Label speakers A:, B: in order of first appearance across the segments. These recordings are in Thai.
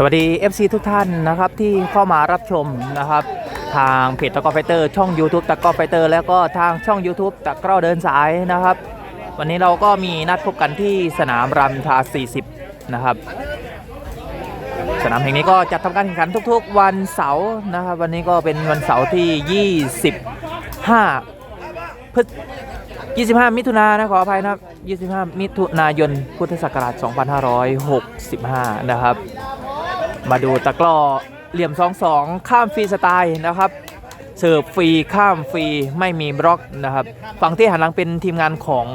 A: สวัสดี FC ทุกท่านนะครับที่เข้ามารับชมนะครับ ทางเพจตะก้อไฟเตอร์ช่อง YouTube ตะก้อไฟเตอร์แล้วก็ทางช่อง YouTube ตะกร้อเดินสายนะครับ วันนี้เราก็มีนัดพบกันที่สนามรามทา 40 นะครับ สนามแห่งนี้ก็จัดทำการแข่งขันทุกๆ วันเสาร์นะครับ วันนี้ก็เป็นวันเสาร์ที่ 25พฤศ25 มิถุนายนนะขออภัยนะครับ25 มิถุนายน พุทธศักราช 2565 นะครับ มาดูตะกร้อเหลี่ยม 2 2 ข้ามฟรีสไตล์นะครับเสิร์ฟฟรีข้ามฟรีไม่มีบล็อกนะครับฝั่งที่หันหลังเป็นทีมงานของ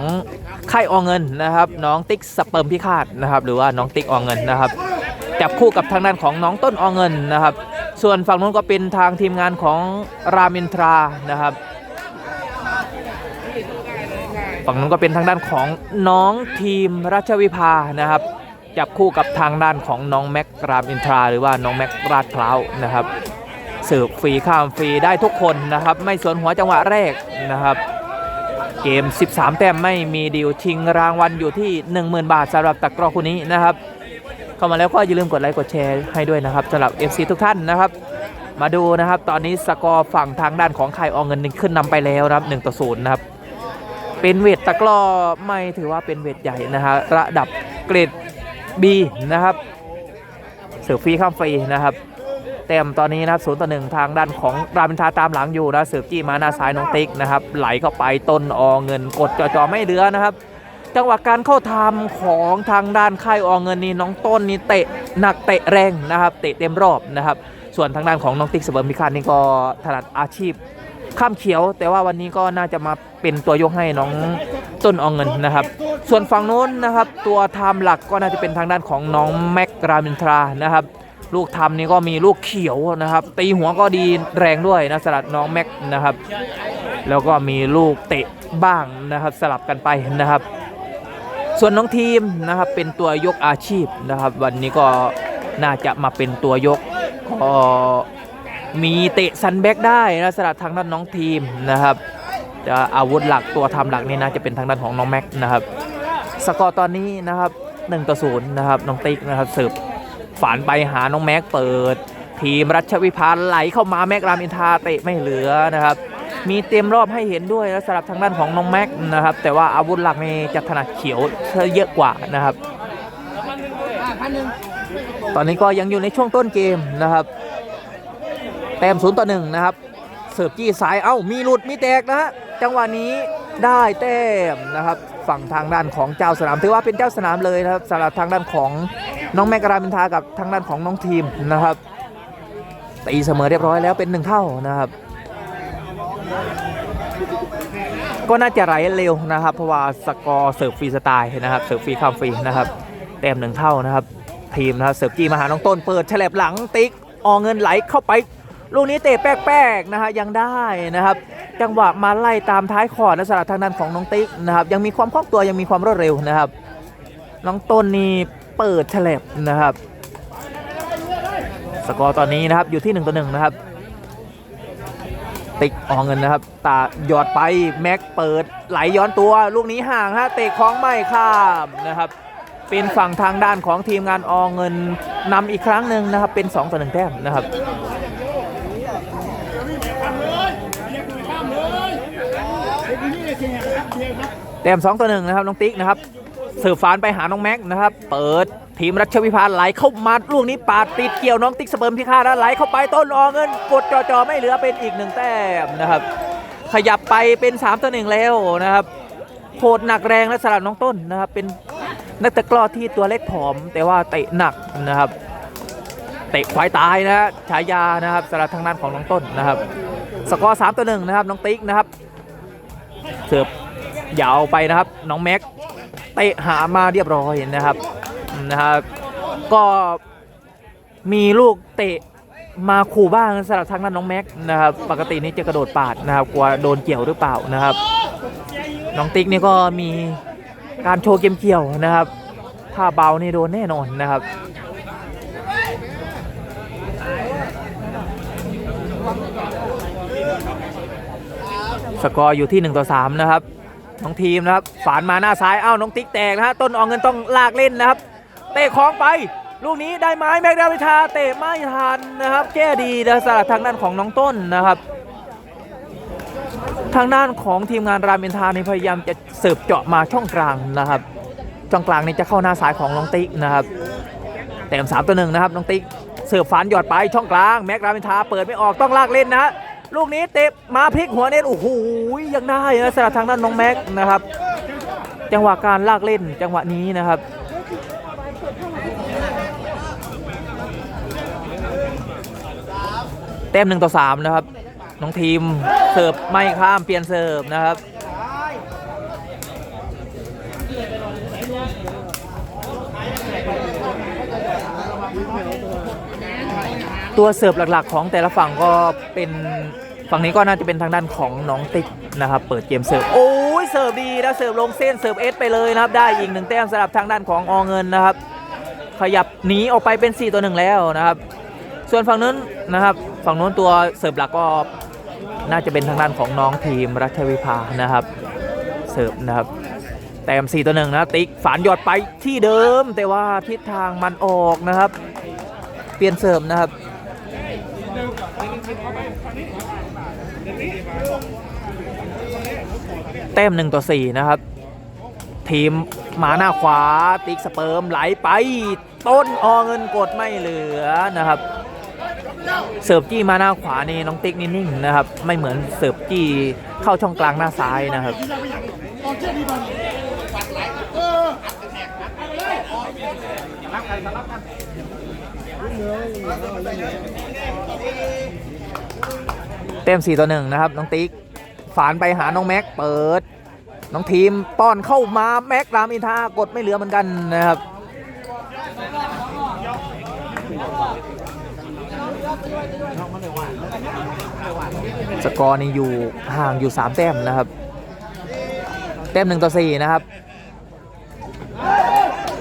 A: ค่ายอเงินนะครับ น้องติ๊กสเปิร์มพิฆาตนะครับ หรือว่าน้องติ๊กอเงินนะครับจับคู่กับทางด้านของน้องต้นอเงินนะครับ ส่วนฝั่งนู้นก็เป็นทางทีมงานของรามินทรานะครับฝั่งนู้นก็เป็นทางด้านของน้องทีมราชวิภานะครับ จับคู่กับทางด้านของน้องแม็กรามอินทราหรือว่าน้องแม็กราดพร้าวนะครับเสิร์ฟฟรีข้ามฟรีได้ทุกคนนะครับ ไม่สวนหัวจังหวะแรกนะครับ เกม 13 แต้มไม่มีดีลชิงรางวัลอยู่ที่ 10,000 บาทสำหรับตะกร้อคู่นี้นะครับ เข้ามาแล้วก็อย่าลืมกดไลค์กดแชร์ให้ด้วยนะครับสำหรับ FC ทุกท่านนะครับ มาดูนะครับตอนนี้สกอร์ฝั่งทางด้านของไข่อองเงินนี่ขึ้นนำไปแล้วนะครับ1ต่อ0นะครับเป็นเวทตะกร้อไม่ถือว่าเป็นเวทใหญ่นะฮะระดับเกรด B นะครับเสือฟรีข้ามฟรีนะครับแต้มตอนนี้นะครับศูนย์ต่อหนึ่งทางด้านของรามินทาตามหลังอยู่นะเสือกี้มาหน้าซ้ายน้องติ๊กนะครับไหลเข้าไปต้นอเงินกดจ่อๆไม่เหลือนะครับ จังหวะการเข้าทำของทางด้านค่ายอเงินนี่น้องต้นนี่เตะหนักเตะแรงนะครับ เตะเต็มรอบนะครับ ส่วนทางด้านของน้องติ๊กเสเบิร์มพิคานนี่ก็ถนัดอาชีพ ข้ามเขียว แต่ว่าวันนี้ก็น่าจะมาเป็นตัวยกให้น้องต้นอองเงินนะครับ ส่วนฝั่งโน้นนะครับ ตัวทำหลักก็น่าจะเป็นทางด้านของน้องแม็กรามินทรานะครับลูกทำนี่ก็มีลูกเขียวนะครับ ตีหัวก็ดีแรงด้วยนะสลัดน้องแม็กนะครับ แล้วก็มีลูกเตะบ้างนะครับสลับกันไปนะครับ ส่วนน้องทีมนะครับเป็นตัวยกอาชีพนะครับ วันนี้ก็น่าจะมาเป็นตัวยกก็ มีเตะซันแบ็กได้นะสลับทางด้านน้องทีมนะครับจะอาวุธหลักตัวทำหลักนี่นะจะเป็นทางด้านของน้องแม็กนะครับสกอร์ตอนนี้นะครับ1ต่อ0นย์นะครับน้องติ๊กนะครับเสิร์ฟฝานไปหาน้องแม็กเปิด ทีมรัชวิพาไหลเข้ามาแม็กรามอินทาเตะไม่เหลือนะครับมีเต็มรอบให้เห็นด้วยนะสำหรับทางด้านของน้องแม็กนะครับแต่ว่าอาวุธหลักนี่จะถนัดเขียวเยอะกว่านะครับ ตอนนี้ก็ยังอยู่ในช่วงต้นเกมนะครับ ต้มศูนย์ต่อหนึ่งนะครับเสิร์ฟจี้สายเอ้ามีหลุดมีแตกนะฮะจังหวะนี้ได้แต้มนะครับ ฝั่งทางด้านของเจ้าสนามถือว่าเป็นเจ้าสนามเลยนะครับสำหรับทางด้านของน้องแมกรามินทากับทางด้านของน้องทีมนะครับตีเสมอเรียบร้อยแล้วเป็นหนึ่งเท่านะครับ ก็น่าจะไหลเร็วนะครับ เพราะว่าสกอร์เสิร์ฟฟรีสไตล์นะครับเสิร์ฟฟรีข้ามฟรีนะครับแต้มหนึ่งเท่านะครับ ทีมนะครับเสิร์ฟจี้มาหาน้องต้นเปิดฉลบหลังติ๊กออเงินไหลเข้าไป ลูกนี้เตะแป๊กๆนะฮะยังได้นะครับ จังหวะมาไล่ตามท้ายคอดนะสำหรับทางด้านของน้องติ๊กนะครับ ยังมีความคล่องตัวยังมีความรวดเร็วนะครับ น้องต้นนี่เปิดฉลบนะครับ สกอร์ตอนนี้นะครับอยู่ที่1ต่อ1นะครับ ติ๊กออกเงินนะครับ ตาหยอดไปแม็กเปิดไหลย้อนตัว ลูกนี้ห่างฮะเตะคล้องไม่ข้ามนะครับ เป็นฝั่งทางด้านของทีมงานออเงินนำอีกครั้งหนึ่งนะครับ เป็น2ต่อ1แต้มนะครับ แต้ม2ต่อ1นะครับน้องติ๊กนะครับเสิร์ฟานไปหาน้องแม็กนะครับ เปิดทีมรัชวิพาไหลเข้ามาลูกนี้ปาดติดเกี่ยวน้องติ๊กสเปิร์มพิฆาตนะไหลเข้าไปต้นออเงินกดจ่อๆไม่เหลือเป็นอีกหนึ่งแต้มนะครับ ขยับไปเป็น3ต่อ1แล้วนะครับโหดหนักแรงและสลับน้องต้นนะครับ เป็นนักตะกร้อที่ตัวเล็กผอม แต่ว่าเตะหนักนะครับ เตะควายตายนะฉายานะครับสำหรับทางด้านของน้องต้นนะครับ สกอร์3ต่อ1นะครับน้องติ๊กนะครับ สิร์ฟยาวไปนะครับ น้องแม็กเตะหามาเรียบร้อยนะครับนะครับ ก็มีลูกเตะมาขู่บ้างสำหรับทางด้านน้องแม็กนะครับ ปกตินี่จะกระโดดปาดนะครับกลัวโดนเกี่ยวหรือเปล่านะครับ น้องติ๊กนี่ก็มีการโชว์เกมเกี่ยวนะครับ ถ้าเบานี่โดนแน่นอนนะครับ สกอร์อยู่ที่1ต่อ3นะครับน้องทีมนะครับฝานมาหน้าซ้ายเอ้าน้องติ๊กแตกนะฮะต้นออกเงินต้องลากเล่นนะครับ เตะของไป ลูกนี้ได้ไหมแม็กดาวิชาเตะไม่ทันนะครับแก้ดีนะสำหรับทางด้านของน้องต้นนะครับ ทางด้านของทีมงานรามอินทานพยายามจะเสิร์ฟเจาะมาช่องกลางนะครับช่องกลางนี่จะเข้าหน้าซ้ายของน้องติ๊กนะครับแต้มสามต่อหนึ่งนะครับน้องติ๊กเสิร์ฟฝันหยอดไปช่องกลางแม็กรามินทาเปิดไม่ออกต้องลากเล่นนะ ลูกนี้เตะมาพลิกหัวเน็ตโอ้โหยังได้นะสำหรับทางด้านน้องแม็กนะครับ จังหวะการลากเล่นจังหวะนี้นะครับเต็มหนึ่งต่อสามนะครับ น้องทีมเสิร์ฟไม่ข้ามเปลี่ยนเสิร์ฟนะครับ ตัวเสิร์ฟหลักๆ ของแต่ละฝั่งก็เป็นฝั่งนี้ก็น่าจะเป็นทางด้านของน้องติ๊กนะครับ เปิดเกมเสิร์ฟโอ้ยเสิร์ฟดีนะเสิร์ฟลงเส้นเสิร์ฟเอสไปเลยนะครับ ได้อีกหนึ่งแต้มสำหรับทางด้านของอเงินนะครับ ขยับหนีออกไปเป็น 4 ตัวหนึ่งแล้วนะครับ ส่วนฝั่งนู้นนะครับฝั่งนู้นตัวเสิร์ฟหลักก็น่าจะเป็นทางด้านของน้องทีมรัชวิภานะครับเสิร์ฟนะครับแต้ม4ตัวหนึ่งนะติ๊กฝานหยอดไปที่เดิมแต่ว่าทิศทางมันออกนะครับ เปลี่ยนเสิร์ฟนะครับ แต้มหนึ่งต่อสี่นะครับ ทีมหมาหน้าขวา ติ๊กสเปิร์มไหลไป ต้นออเงินกดไม่เหลือนะครับ เสิร์ฟจี้มาหน้าขวานี่น้องติ๊กนี่นิ่งนะครับ ไม่เหมือนเสิร์ฟจี้เข้าช่องกลางหน้าซ้ายนะครับ เต็ม4ต่อ1นะครับ น้องติ๊กฝานไปหาน้องแม็ก เปิด น้องทีมป้อนเข้ามาแม็กรามอินทากดไม่เหลือเหมือนกันนะครับสกอร์นี่อยู่ห่างอยู่ 3 แต้มนะครับ แต้มหนึ่งต่อ4นะครับ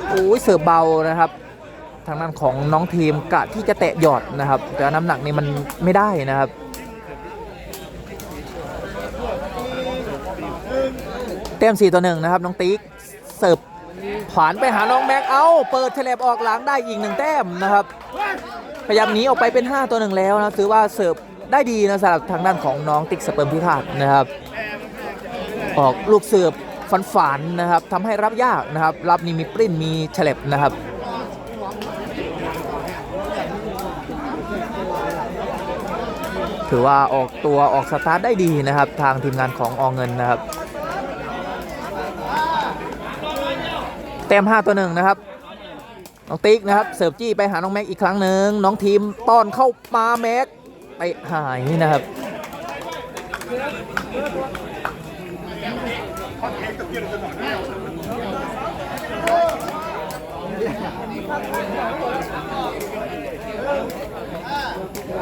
A: โอ้ยเสิร์ฟเบานะครับ ทางด้านของน้องทีมกะที่จะแตะหยอดนะครับ แต่น้ำหนักนี่มันไม่ได้นะครับ เต็ม 4 ต่อ 1 นะครับ น้องติ๊กเสิร์ฟขวานไปหาน้องแม็ก เอาเปิดเทเลบออกหลังได้อีกหนึ่งแต้มนะครับ พยายามหนีออกไปเป็น 5 ตัวหนึ่งแล้วนะถือว่าเสิร์ฟได้ดีนะสำหรับทางด้านของน้องติ๊กสเปิร์มพิฆาตนะครับ ออกลูกเสิร์ฟฝันฝันนะครับทำให้รับยากนะครับ รับนี่มีปริ้นมีเฉลบนะครับถือว่าออกตัวออกสตาร์ทได้ดีนะครับ ทางทีมงานของอเงินนะครับ ต็ม5ตัวหนึ่งนะครับน้องติ๊กนะครับเสิร์ฟจี้ไปหาน้องแม็กอีกครั้งหนึ่งน้องทีมต้อนเข้ามาแม็กไปหายนะครับ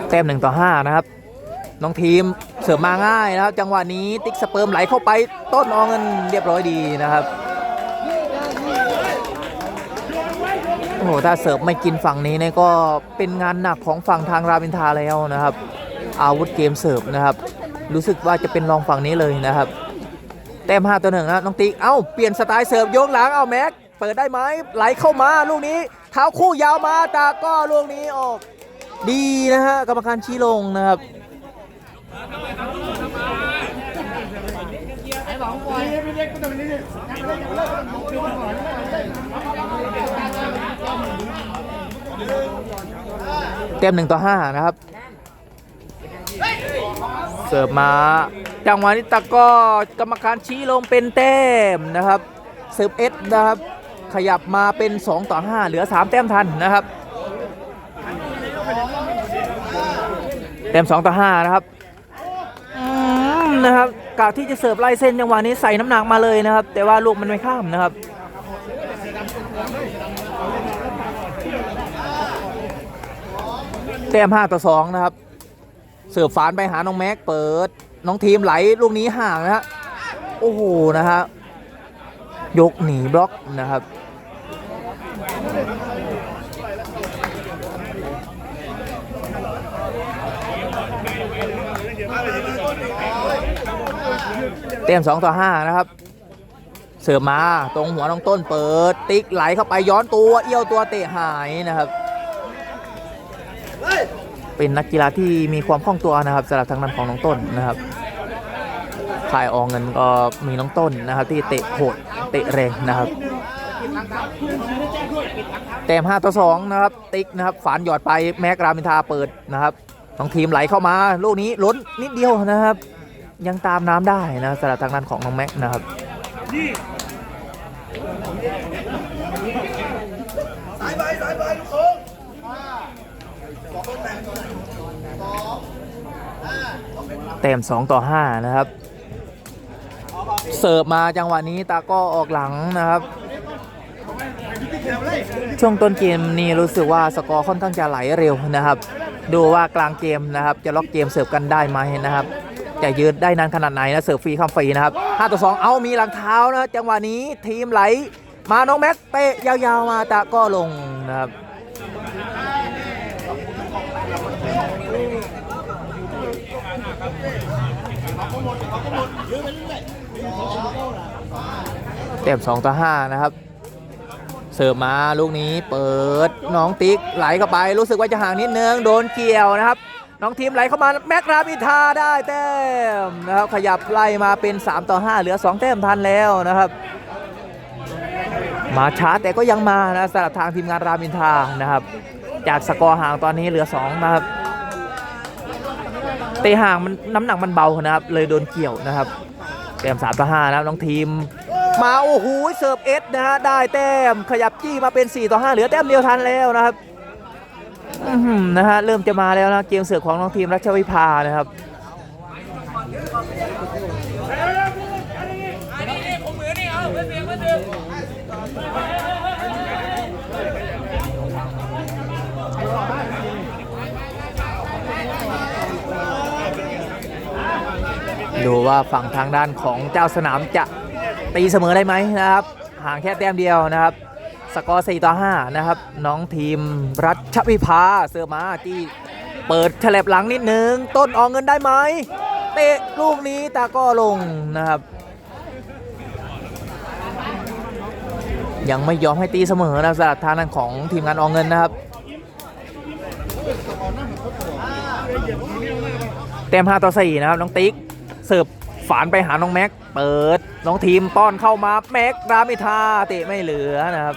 A: แต้มหนึ่งต่อห้านะครับ น้องทีมเสร์ฟมาง่ายนะครับ จังหวะนี้ติ๊กสเปิร์มไหลเข้าไปต้นออเงินเรียบร้อยดีนะครับ โอ้โหถ้าเสิร์ฟไม่กินฝั่งนี้เนี่ยก็เป็นงานหนักของฝั่งทางรามินทาแล้วนะครับ อาวุธเกมเสิร์ฟนะครับ รู้สึกว่าจะเป็นรองฝั่งนี้เลยนะครับ แต้มห้าตัวหนึ่งนะน้องติ๊กเอ้าเปลี่ยนสไตล์เสิร์ฟโยงหลังเอาแม็กเปิดได้ไหมไหลเข้ามาลูกนี้ เท้าคู่ยาวมาต่ก็ลูกนี้ออก ดีนะฮะกรรมการชี้ลงนะครับ เต็มหนึ่งต่อห้านะครับ เสิร์ฟมาจังหวะนี้ตะกร้อกรรมการชี้ลงเป็นแต้มนะครับเสิร์ฟเอสนะครับ ขยับมาเป็น 2 ต่อ 5 เหลือ 3 แต้มทันนะครับเต็ม2ต่อ 5 นะครับนะครับกะที่จะเสิร์ฟไล่เส้นจังหวะนี้ใส่น้ำหนักมาเลยนะครับ แต่ว่าลูกมันไม่ข้ามนะครับ แต้ม5ต่อ2นะครับ เสิร์ฟฝานไปหาน้องแม็กเปิด น้องทีมไหลลูกนี้ห่างนะฮะโอ้โหนะฮะยกหนีบล็อกนะครับเต็ม2ต่อ5นะครับ เสิร์ฟสิร์ฟมาตรงหัวน้องต้นเปิด ติ๊กไหลเข้าไปย้อนตัวเอี้ยวตัวเตะหายนะครับ เป็นนักกีฬาที่มีความคล่องตัวนะครับสำหรับทางด้านของน้องต้นนะครับข่ายอองเงินก็มีน้องต้นนะครับ ที่เตะโหดเตะแรงนะครับแต้ม5ต่อ2นะครับ ติ๊กนะครับฝานหยอดไปแม็กรามินทาเปิดนะครับน้องทีมไหลเข้ามาลูกนี้ล้นนิดเดียวนะครับ ยังตามน้ำได้นะสำหรับทางด้านของน้องแม็กนะครับ เต็ม2ต่อ 5 นะครับ เสิร์ฟมาจังหวะนี้ตาก็ออกหลังนะครับ ช่วงต้นเกมนี่รู้สึกว่าสกอร์ค่อนข้างจะไหลเร็วนะครับ ดูว่ากลางเกมนะครับ จะล็อกเกมเสิร์ฟกันได้ไหมนะครับ จะยืดได้นานขนาดไหนนะเสิร์ฟฟรีข้ามฟรีนะครับ5ต่อ2เอามีหลังเท้านะจังหวะนี้ทีมไหล มาน้องแม็กเตะยาวๆมาตาก็ลงนะครับ เต็ม2ต่อ5นะครับ เสิร์ฟมาลูกนี้เปิดน้องติ๊กไหลเข้าไปรู้สึกว่าจะห่างนิดนึงโดนเกี่ยวนะครับ น้องทีมไหลเข้ามาแม็กราบิทาได้แต้มนะครับขยับไล่มาเป็น 3 ต่อ 5 เหลือ 2 แต้มทันแล้วนะครับ มาช้าแต่ก็ยังมานะสำหรับทางทีมงานรามินทานะครับ จากสกอร์ห่างตอนนี้เหลือ 2 นะครับเตะห่างมันน้ำหนักมันเบานะครับ เลยโดนเกี่ยวนะครับแต้ม3ต่อ5นะครับน้องทีม มาโอ้โหเสิร์ฟเอสนะฮะได้แต้มขยับจี้มาเป็น 4 ต่อ 5 เหลือแต้มเดียวทันแล้วนะครับนะฮะเริ่มจะมาแล้วนะเกมเสิร์ฟของน้องทีมรัชวิภานะครับดูว่าฝั่งทางด้านของเจ้าสนามจะ ตีเสมอได้ไหมนะครับ ห่างแค่แต้มเดียวนะครับ สกอร์4ต่อ5นะครับ น้องทีมรัชวิภาเสือมาที่เปิดฉลบหลังนิดนึง ต้นออกเงินได้ไหมเตะลูกนี้ตาก็ลงนะครับ ยังไม่ยอมให้ตีเสมอนะสำหรับทางด้นของทีมงานออกเงินนะครับเต็ม5ต่อ4นะครับน้องติ๊กเสิร์ฟ ฝานไปหาน้องแม็ก เปิด น้องทีมป้อนเข้ามาแม็กรามิทาเตะไม่เหลือนะครับ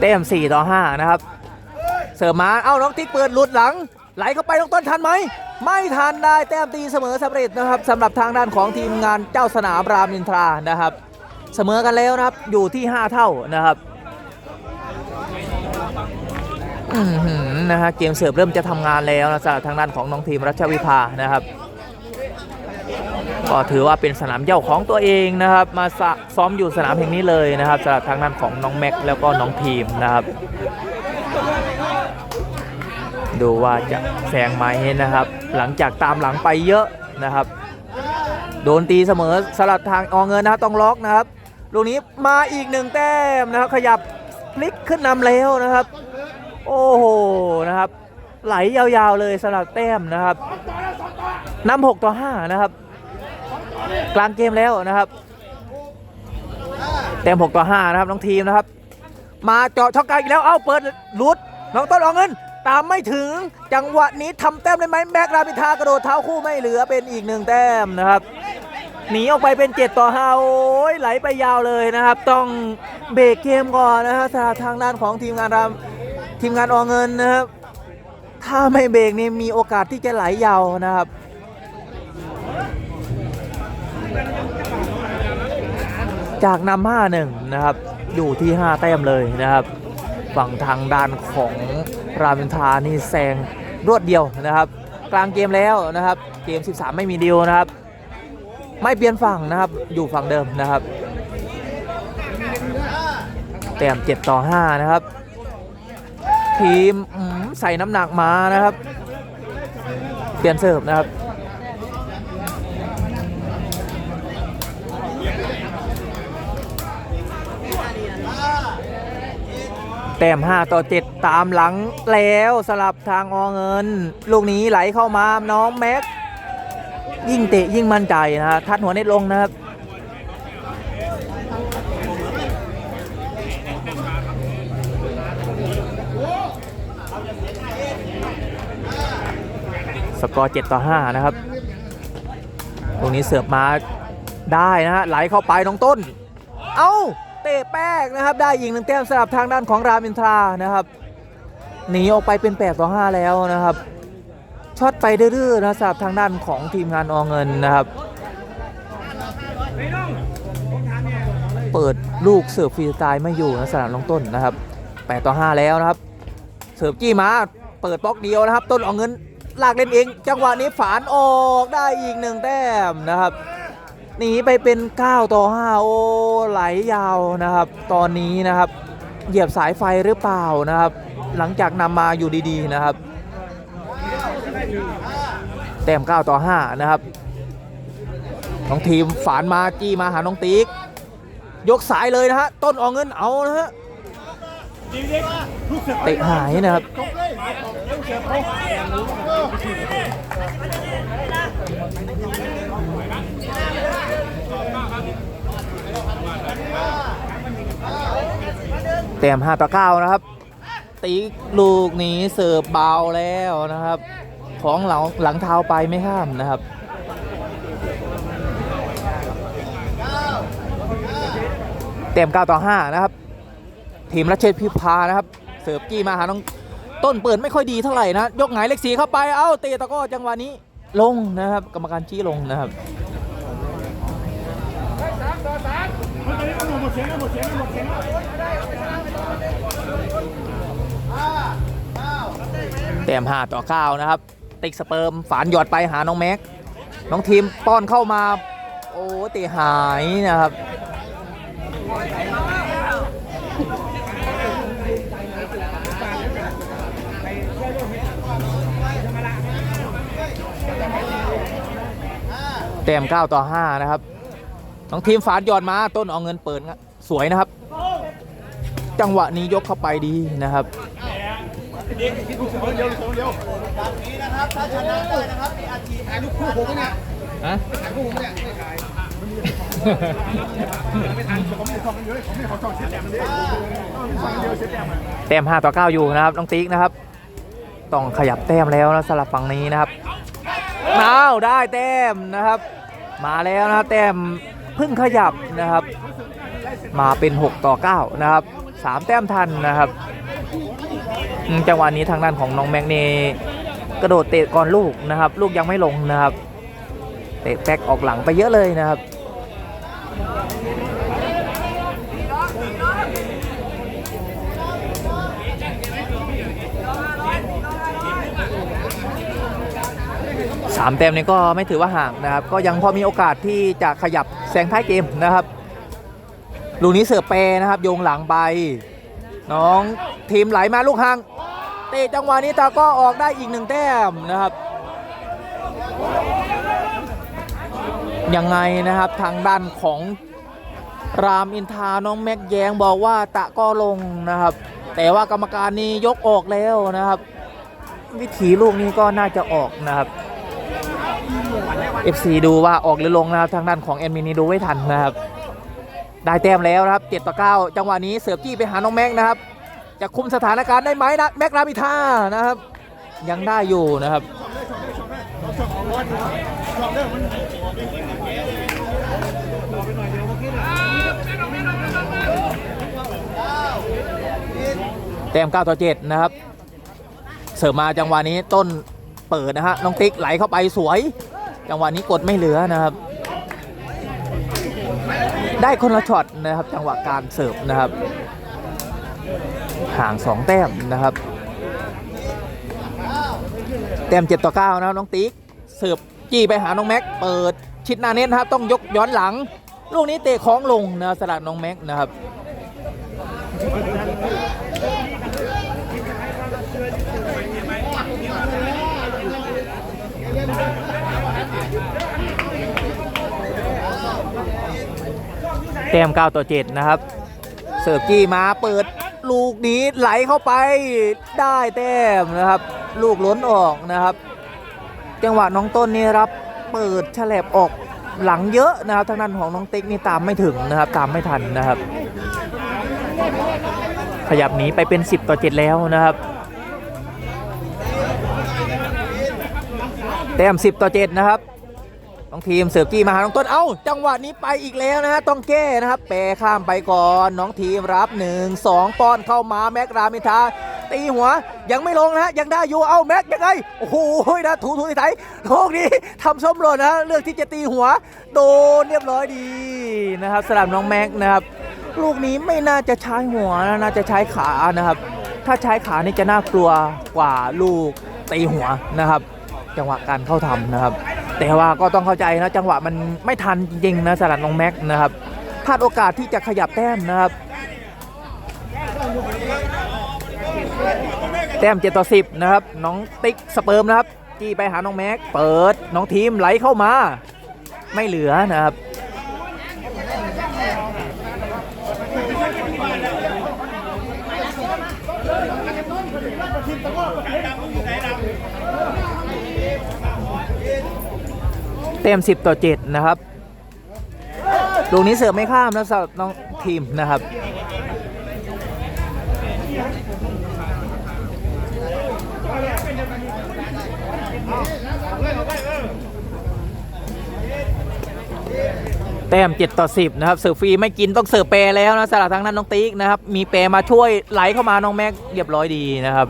A: เต็ม4 ต่อ 5 นะครับ เสิร์ฟมา เอ้า น้องติ๊กเปิดหลุดหลัง ไหลเข้าไปน้องต้นทันไหม ไม่ทันได้แต้มตีเสมอสำเร็จนะครับสำหรับทางด้านของทีมงานเจ้าสนามรามอินทรานะครับ เสมอกันแล้วนะครับอยู่ที่ 5 เท่านะครับนะฮะเกมเสิร์ฟเริ่มจะทำงานแล้วนะสำหรับทางด้านของน้องทีมรัชวิภานะครับก็ถือว่าเป็นสนามเย่าของตัวเองนะครับ มาซ้อมอยู่สนามแห่งนี้เลยนะครับสำหรับทางด้านของน้องแม็กแล้วก็น้องทีมนะครับ ดูว่าจะแซงไหมนะครับ หลังจากตามหลังไปเยอะนะครับ โดนตีเสมอสลับทางอองเงินนะครับต้องล็อกนะครับลูกนี้มาอีกหนึ่งแต้มนะครับ ขยับพลิกขึ้นนำแล้วนะครับ โอ้โหนะครับ ไหลยาวๆเลยสลับแต้มนะครับนำหกต่อห้านะครับ กลางเกมแล้วนะครับแต้ม6ต่อ5นะครับน้องทีมนะครับ มาเจาะช่องกลางอีกแล้วเอ้าเปิดลุดน้องต้นออกเงิน ตามไม่ถึงจังหวะนี้ทำแต้มได้ไหมแม็กรามิทากระโดดเท้าคู่ไม่เหลือเป็นอีกหนึ่งแต้มนะครับหนีออกไปเป็น 7 ต่อ5โอ้ยไหลไปยาวเลยนะครับ ต้องเบรกเกมก่อนนะฮะสำหรับทางด้านของทีมงานรามทีมงานออเงินนะครับ ถ้าไม่เบรกนี่มีโอกาสที่จะไหลยาวนะครับจากนำห้าหนึ่งนะครับ อยู่ที่ 5 แต้มเลยนะครับ ฝั่งทางด้านของรามอินทรานี่แซงรวดเดียวนะครับ กลางเกมแล้วนะครับเกม 13 ไม่มีดีลนะครับ ไม่เปลี่ยนฝั่งนะครับอยู่ฝั่งเดิมนะครับ แต้ม7ต่อ 5 นะครับ ทีมอืมใส่น้ำหนักมานะครับ เปลี่ยนเสิร์ฟนะครับ แต้ม5 ต่อ 7 ตามหลังแล้วสลับทางอเงิน ลูกนี้ไหลเข้ามาน้องแม็ก ยิ่งเตะยิ่งมั่นใจนะฮะทัดหัวเน็ตลงนะครับสกอร์ 7 ต่อ 5 นะครับ ตรงนี้เสิร์ฟมาได้นะฮะไหลเข้าไปน้องต้น เอ้า เตะแป้งนะครับ ได้ยิงหนึ่งแต้มสำหรับทางด้านของรามอินทรานะครับหนีออกไปเป็น8ต่อ5แล้วนะครับช็อตไปดื้อยๆนะสำหรับทางด้านของทีมงานอเงินนะครับ เปิดลูกเสิร์ฟฟรีสไตล์ไม่อยู่นะสำหรับน้องต้นนะครับ8ต่อ5แล้วนะครับ เสิร์ฟจี้มาเปิดบล็อกเดียวนะครับ ต้นเอาเงินลากเล่นเอง จังหวะนี้ฝานออกได้อีกหนึ่งแต้มนะครับ หนีไปเป็น 9 ต่อ 5 โอ้ไหลยาวนะครับ ตอนนี้นะครับ เหยียบสายไฟหรือเปล่านะครับ หลังจากนำมาอยู่ดีๆนะครับ แต้ม 9 ต่อ 5 นะครับ น้องทีมฝานมาจี้มาหาน้องติ๊ก ยกสายเลยนะฮะ ต้นออกเงินเอานะฮะเตะหายนะครับ แต้ม5ต่อ9นะครับ ตีลูกนี้เสิร์ฟเบาแล้วนะครับ ของหลังหลังเท้าไปไม่ข้ามนะครับเต็ม9ต่อ5นะครับ ทีมรัชเชษพิพานะครับ เสิร์ฟจี้มาหาน้องต้นเปิดไม่ค่อยดีเท่าไหร่นะ ยกหงายเลขสีเข้าไป เอ้าเตะตะก้อจังหวะนี้ลงนะครับ กรรมการชี้ลงนะครับ เต็ม5ต่อ9นะครับ ติ๊กสเปิร์มฝานหยอดไปหาน้องแม็ก น้องทีมป้อนเข้ามา โอ้ตะหายนะครับเต็ม9ต่อ 5 นะครับ น้องทีมฝานหยอดมาต้นเอาเงินเปิดงะสวยนะครับ จังหวะนี้ยกเข้าไปดีนะครับฮะแต้ม5ต่อ9อยู่นะครับน้องติ๊กนะครับ ต้องขยับแต้มแล้วนะสลับฝั่งนี้นะครับเอาได้แต้มนะครับ มาแล้วนะแต้ม เพิ่งขยับนะครับ มาเป็น 6 ต่อ 9 นะครับ 3 แต้มทันนะครับ จังหวะนี้ทางด้านของน้องแม็กเนกระโดดเตะก่อนลูกนะครับ ลูกยังไม่ลงนะครับ เตะแบ็กออกหลังไปเยอะเลยนะครับ สามแต้มนี้ก็ไม่ถือว่าห่างนะครับ ก็ยังพอมีโอกาสที่จะขยับแซงท้ายเกมนะครับ ลูกนี้เสือเปรนะครับ โยงหลังไป น้องทีมไหลมาลูกห่างเตะจังหวะนี้ตาก็ออกได้อีกหนึ่งแต้มนะครับ ยังไงนะครับทางด้านของรามอินทาน้องแม็กแยงบอกว่าตะก็ลงนะครับ แต่ว่ากรรมการนี้ยกออกแล้วนะครับ วิถีลูกนี้ก็น่าจะออกนะครับ FC ดูว่าออกหรือลงนะครับทางด้านของแอดมินนี่ดูไม่ทันนะครับ ได้แต้มแล้วนะครับ7ต่อ9จังหวะนี้เสือบจี้ไปหาน้องแม็กนะครับ จะคุมสถานการณ์ได้ไหมนะแม็กรามิท่านะครับ ยังได้อยู่นะครับแต้ม9ต่อ7นะครับ เสิร์ฟมาจังหวะนี้ต้นเปิดนะฮะน้องติ๊กไหลเข้าไปสวย จังหวะนี้กดไม่เหลือนะครับ ได้คนละช็อตนะครับจังหวะการเสิร์ฟนะครับ ห่าง 2 แต้มนะครับ แต้ม7ต่อ9นะครับน้องติ๊กเสิร์ฟจี้ไปหาน้องแม็ก เปิดชิดหน้าเน็ตนะครับต้องยกย้อนหลัง ลูกนี้เตะคล้องลงนะสลัดน้องแม็กนะครับ แต้ม9ต่อ7นะครับ เสิร์ฟจี้มาเปิดลูกนี้ไหลเข้าไปได้แต้มนะครับ ลูกล้นออกนะครับ จังหวะน้องต้นนี่รับเปิดฉลบออกหลังเยอะนะครับทางด้านของน้องติ๊กนี่ตามไม่ถึงนะครับ ตามไม่ทันนะครับ ขยับหนีไปเป็น 10 ต่อ 7 แล้วนะครับแต้ม10 ต่อ 7 นะครับ น้องทีมเสิร์ฟจี้มาหาน้องต้น เอ้า จังหวะนี้ไปอีกแล้วนะฮะ ต้องแก้นะครับแปรข้ามไปก่อน น้องทีมรับ1 2ป้อนเข้ามาแม็กรามินทา ตีหัว ยังไม่ลงนะฮะ ยังได้อยู่ เอ้าแม็กยังไง โอ้โหนะถูถูไถโลกนี้ทำส้มหล่นนะ เลือกที่จะตีหัว โดนเรียบร้อยดีนะครับสำหรับน้องแม็กนะครับ ลูกนี้ไม่น่าจะใช้หัวนะน่าจะใช้ขานะครับ ถ้าใช้ขานี่จะน่ากลัวกว่าลูกตีหัวนะครับ จังหวะการเข้าทำนะครับ แต่ว่าก็ต้องเข้าใจนะจังหวะมันไม่ทันจริงๆนะสลัดน้องแม็กนะครับพลาดโอกาสที่จะขยับแต้มนะครับ แต้ม7ต่อ10นะครับ น้องติ๊กสเปิร์มนะครับจี้ไปหาน้องแม็ก เปิดน้องทีมไหลเข้ามา ไม่เหลือนะครับ เต็ม 10 ต่อ 7 นะครับลูกนี้เสิร์ฟไม่ข้ามนะสำหรับน้องทีมนะครับแต้ม7ต่อ 10 นะครับเสิร์ฟฟรีไม่กินต้องเสิร์ฟแปรแล้วนะสำหรับทางนั้นน้องติ๊กนะครับ มีแปรมาช่วยไหลเข้ามาน้องแม็กเรียบร้อยดีนะครับ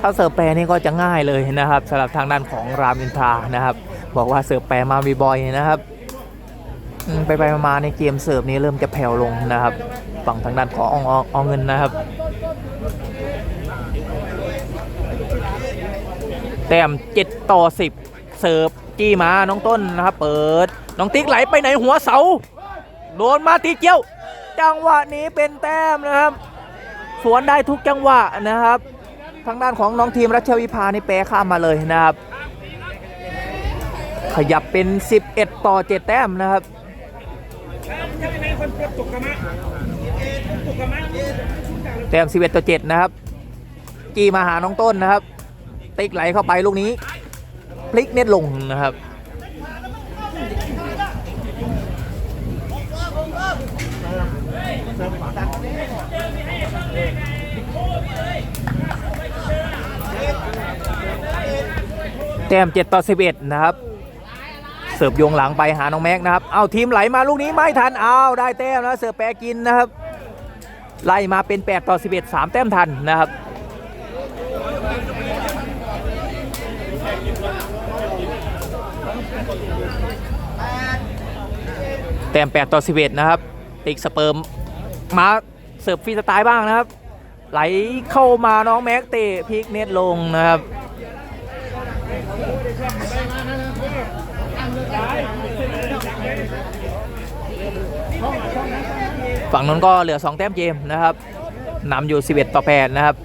A: ถ้าเสิร์ฟแปรนี่ก็จะง่ายเลยนะครับสำหรับทางด้านของรามอินทรานะครับ บอกว่าเสิร์ฟแปรมาบ่อยนะครับไปไปมาในเกมเสิร์ฟนี้เริ่มจะแผ่วลงนะครับ ฝั่งทางด้านของอองอองอองเงินนะครับ แต้ม7ต่อ 10 เสิร์ฟจี้มาน้องต้นนะครับ เปิดน้องติ๊กไหลไปไหนหัวเสา โดนมาตีเกี้ยว จังหวะนี้เป็นแต้มนะครับ สวนได้ทุกจังหวะนะครับ ทางด้านของน้องทีมรัชวิภานี่แปรข้ามมาเลยนะครับ ขยับเป็น 11 ต่อ 7 แต้มนะครับแต้ม 11 ต่อ 7 นะครับ กีมาหาน้องต้นนะครับ ติ๊กไหลเข้าไปลูกนี้ พลิกเน็ตลงนะครับแต้ม7ต่อ11 นะครับ สิร์ฟโยงหลังไปหาน้องแม็กนะครับเอาทีมไหลมาลูกนี้ไม่ทันเอาได้แต้มนะเสิร์ฟแปรกินนะครับ ไล่มาเป็น 8 ต่อ 11 3 แต้มทันนะครับแต้ม8ต่อ 11 นะครับ ติกสเปิร์มมาเสิร์ฟฟรีสไตล์บ้างนะครับ ไหลเข้ามาน้องแม็กเตะพลิกเน็ตลงนะครับ ฝั่งนั้นก็เหลือ 2 แต้มเกมนะครับนำอยู่ 11 ต่อ8นะครับ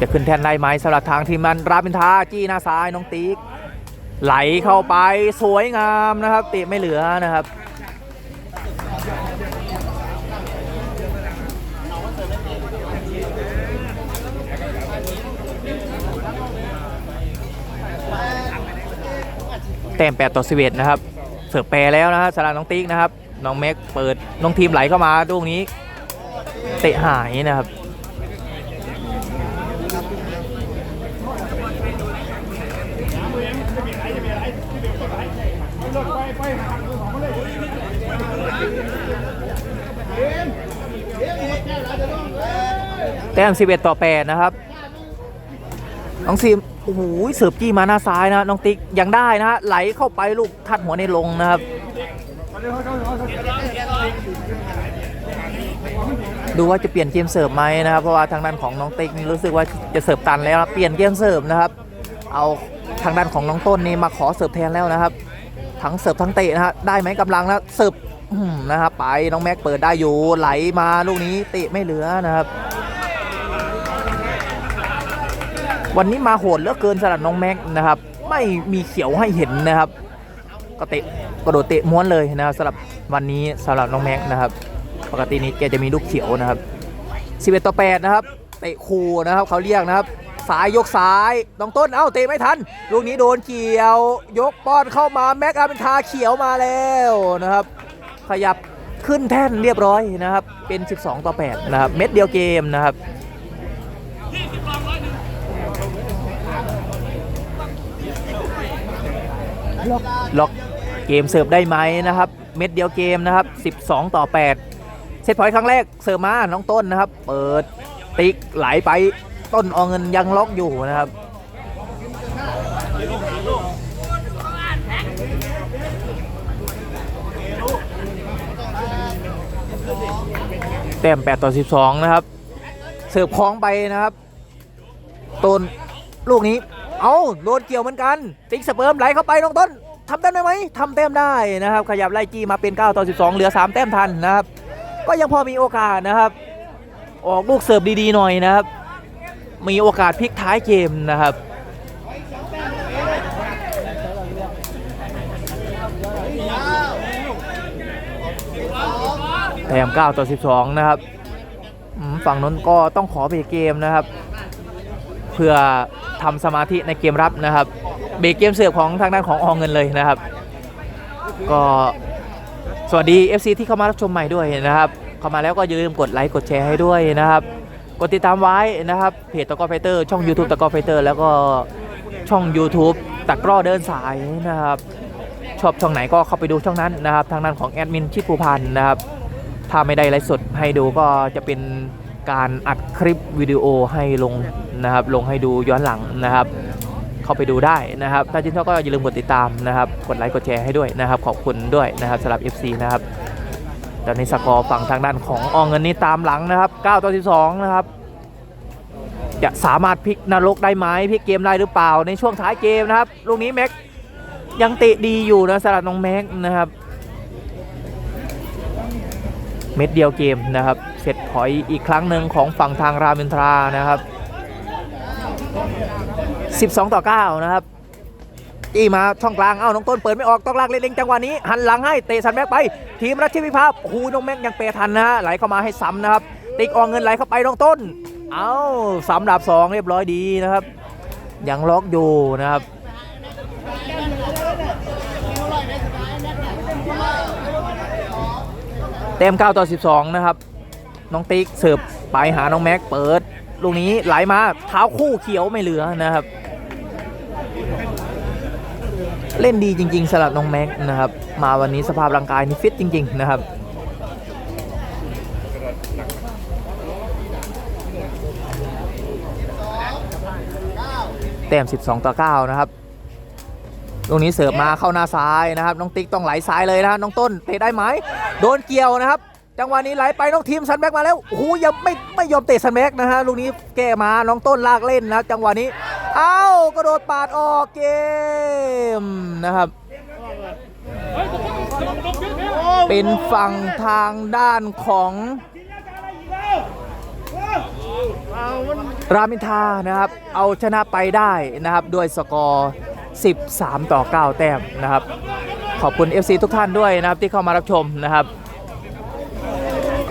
A: จะขึ้นแทนได้ไหมสำหรับทางทีมมันราบินทาจี้หน้าซ้ายน้องติ๊กไหลเข้าไปสวยงามนะครับตะไม่เหลือนะครับแต้ม8ต่อ11นะครับ สิร์ฟแปรแล้วนะฮะสำหรับน้องติ๊กนะครับ น้องแม็กเปิดน้องทีมไหลเข้ามาตรงนี้ เตะหายนะครับแต้ม11 ต่อ 8 นะครับ น้องซีมโอ้โหเสิร์ฟจี้มาหน้าซ้ายนะน้องติ๊กยังได้นะฮะไหลเข้าไปลูกทัดหัวในลงนะครับ ดูว่าจะเปลี่ยนเกมเสิร์ฟไหมนะครับ เพราะว่าทางด้านของน้องติ๊กนี่รู้สึกว่าจะเสิร์ฟตันแล้วเปลี่ยนเกมเสิร์ฟนะครับ เอาทางด้านของน้องต้นนี่มาขอเสิร์ฟแทนแล้วนะครับ ทั้งเสิร์ฟทั้งเตะนะฮะได้ไหมกำลังนะเสิร์ฟนะครับไปน้องแม็กเปิดได้อยู่ไหลมาลูกนี้เตะไม่เหลือนะครับ วันนี้มาโหดเหลือเกินสำหรับน้องแม็กนะครับไม่มีเขียวให้เห็นนะครับก็เตะกระโดดเตะม้วนเลยนะครับสำหรับวันนี้สำหรับน้องแม็กนะครับ ปกตินี้แกจะมีลูกเขียวนะครับ11ต่อ8นะครับเตะคูนะครับเขาเรียกนะครับสายยกซ้ายน้องต้นเอ้าเตะไม่ทัน ลูกนี้โดนเกี่ยว ยกป้อนเข้ามาแม็กอาเป็นทาเขียวมาแล้วนะครับ ขยับขึ้นแท่นเรียบร้อยนะครับ เป็น 12 ต่อ 8 นะครับ เม็ดเดียวเกมนะครับ ล็อกเกมเสิร์ฟได้ไหมนะครับ เม็ดเดียวเกมนะครับ 12 ต่อ 8 เซตพอยต์ครั้งแรกเสิร์ฟมาน้องต้นนะครับ เปิดติ๊กไหลไปต้นเอาเงินยังล็อกอยู่นะครับแต้ม8ต่อ 12 นะครับ เสิร์ฟคล้องไปนะครับ ต้นลูกนี้ เอาโดนเกี่ยวเหมือนกันติ๊กสเปิร์มไหลเข้าไปน้องต้นทำแต้มได้ไหมทำแต้มได้นะครับ ขยับไล่จี้มาเป็น 9 ต่อ 12 เหลือ 3 แต้มทันนะครับ ก็ยังพอมีโอกาสนะครับ ออกลูกเสิร์ฟดี ๆ หน่อยนะครับ มีโอกาสพลิกท้ายเกมนะครับแต้ม9ต่อ 12 นะครับฝั่งนั้นก็ต้องขอเบรกเกมนะครับ เพื่อ ทำสมาธิในเกมรับนะครับเบรกเกมเสิร์ฟของทางด้านของอองเงินเลยนะครับ ก็สวัสดี FC ที่เข้ามารับชมใหม่ด้วยนะครับ เข้ามาแล้วก็อย่าลืมกดไลค์กดแชร์ให้ด้วยนะครับ กดติดตามไว้นะครับเพจตะก้อไฟเตอร์ช่อง YouTube ตะก้อไฟเตอร์แล้วก็ช่อง YouTube ตะกร้อเดินสายนะครับชอบช่องไหนก็เข้าไปดูช่องนั้นนะครับ ทางด้านของแอดมินชิดภูพันธ์นะครับถ้าไม่ได้ไลฟ์สดให้ดูก็จะเป็น การอัดคลิปวิดีโอให้ลงนะครับ ลงให้ดูย้อนหลังนะครับ เข้าไปดูได้นะครับ ถ้าชื่นชอบก็อย่าลืมกดติดตามนะครับ กดไลค์กดแชร์ให้ด้วยนะครับ ขอบคุณด้วยนะครับสำหรับ FC นะครับตอนนี้สกอร์ฝั่งทางด้านของอองเงินนี้ตามหลังนะครับ9ต่อ12นะครับจะสามารถพลิกนรกได้ไหมพลิกเกมได้หรือเปล่าในช่วงท้ายเกมนะครับลูกนี้แม็กยังเตะดีอยู่นะสำหรับน้องแม็กนะครับ เม็ดเดียวเกมนะครับ เสร็จพอยต์อีกครั้งหนึ่งของฝั่งทางรามินทรานะครับ 12 ต่อ 9 นะครับจี้มาช่องกลาง เอ้า น้องต้นเปิดไม่ออก ต้องลากเล็งๆจังหวะนี้ หันหลังให้ เตะสันแม็กไป ทีมรัชชีวิภาพโอ้โหน้องแม็กยังเปรทันนะฮะไหลเข้ามาให้ซ้ำนะครับ ติ๊กอองเงินไหลเข้าไปน้องต้น เอ้าสำดับ2เรียบร้อยดีนะครับ ยังล็อกอยู่นะครับเต็ม9ต่อ 12 นะครับ น้องติ๊กเสิร์ฟไปหาน้องแม็กเปิดลูกนี้ไหลมาเท้าคู่เขียวไม่เหลือนะครับ เล่นดีจริง ๆสำหรับน้องแม็กนะครับ มาวันนี้สภาพร่างกายนี่ฟิตจริง ๆ นะครับแต้ม 12 ต่อ 9 นะครับลูกนี้เสิร์ฟมาเข้าหน้าซ้ายนะครับ น้องติ๊กต้องไหลซ้ายเลยนะครับน้องต้นเตะได้ไหม โดนเกี่ยวนะครับ จังหวะนี้ไหลไปน้องทีมซันแบ็กมาแล้วโอ้โหยังไม่ไม่ยอมเตะซันแบ็กนะฮะลูกนี้แก้มาน้องต้นลากเล่นนะจังหวะนี้เอ้ากระโดดปาดออกเกมนะครับ เป็นฝั่งทางด้านของรามินทานะครับ เอาชนะไปได้นะครับด้วยสกอร์ 13 ต่อ 9 แต้มนะครับ ขอบคุณ FC ทุกท่านด้วยนะครับที่เข้ามารับชมนะครับ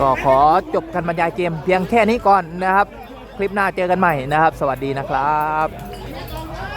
A: ก็ขอจบการบรรยายเกมเพียงแค่นี้ก่อนนะครับ คลิปหน้าเจอกันใหม่นะครับ สวัสดีนะครับ